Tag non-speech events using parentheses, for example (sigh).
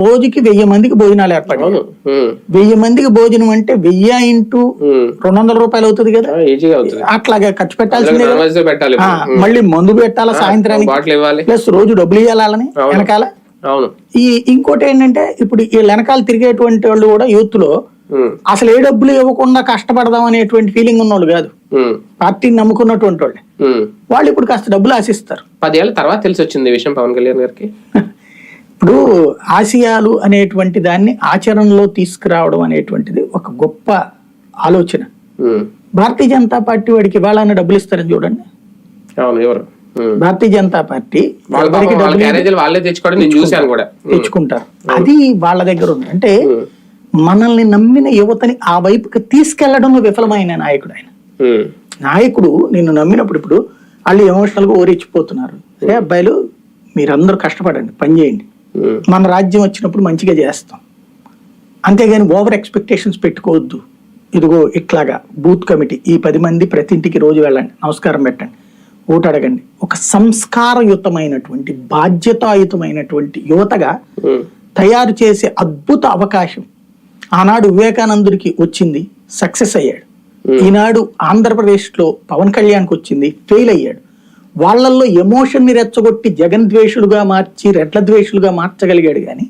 రోజుకి వెయ్యి మందికి భోజనాలు ఉమ్, వెయ్యి మందికి భోజనం అంటే వెయ్యి ఇంటూ. రెండు వందల రూపాయలు అవుతుంది కదా? అట్లాగే ఖర్చు పెట్టాల్సిందే మళ్ళీ మందు పెట్టాలా సాయంత్రానికి? ప్లస్ రోజు డబ్బులు ఇవ్వాలని. వెనకాల? ఈ ఇంకోటి ఏంటంటే ఇప్పుడు ఈ వెనకాల తిరిగేటువంటి వాళ్ళు కూడా యూత్లో అసలు ఏ డబ్బులు ఇవ్వకుండా కష్టపడదాం అనేటువంటి ఫీలింగ్ ఉన్నోళ్ళు కాదు. పార్టీని నమ్ముకున్నటువంటి వాళ్ళే. వాళ్ళు ఇప్పుడు కాస్త డబ్బులు ఆశిస్తారు. పదేళ్ళ తర్వాత తెలిసి వచ్చింది విషయం పవన్ కళ్యాణ్ గారికి. (laughs) ఇప్పుడు ఆశయాలు అనేటువంటి దాన్ని ఆచరణలో తీసుకురావడం అనేటువంటిది ఒక గొప్ప ఆలోచన. భారతీయ జనతా పార్టీ వాడికి ఇవాళ డబ్బులు ఇస్తారని చూడండి. అవును ఎవరు? ఉమ్. భారతీయ జనతా పార్టీ తెచ్చుకుంటారు. అది వాళ్ళ దగ్గర ఉంది. అంటే మనల్ని నమ్మిన యువతని ఆ వైపుకి తీసుకెళ్ళడంలో విఫలమైన నాయకుడు ఆయన. నాయకుడు నిన్ను నమ్మినప్పుడు ఇప్పుడు వాళ్ళు ఎమోషనల్గా ఓరించిపోతున్నారు అరే అబ్బాయిలు మీరందరూ కష్టపడండి పని చేయండి. మన రాజ్యం వచ్చినప్పుడు మంచిగా చేస్తాం. అంతేగాని ఓవర్ ఎక్స్పెక్టేషన్స్ పెట్టుకోవద్దు. ఇదిగో ఇట్లాగా బూత్ కమిటీ ఈ పది మంది ప్రతి ఇంటికి రోజు వెళ్ళండి. నమస్కారం పెట్టండి. ఓటు అడగండి. ఒక సంస్కారయుతమైనటువంటి బాధ్యతాయుతమైనటువంటి యువతగా తయారు చేసే అద్భుత అవకాశం ఆనాడు వివేకానందుడికి వచ్చింది. సక్సెస్ అయ్యాడు. ఈనాడు ఆంధ్రప్రదేశ్లో పవన్ కళ్యాణ్కి వచ్చింది. ఫెయిల్ అయ్యాడు. వాళ్ళల్లో ఎమోషన్ని రెచ్చగొట్టి జగన్ ద్వేషులుగా మార్చి రెడ్ల ద్వేషులుగా మార్చగలిగాడు కానీ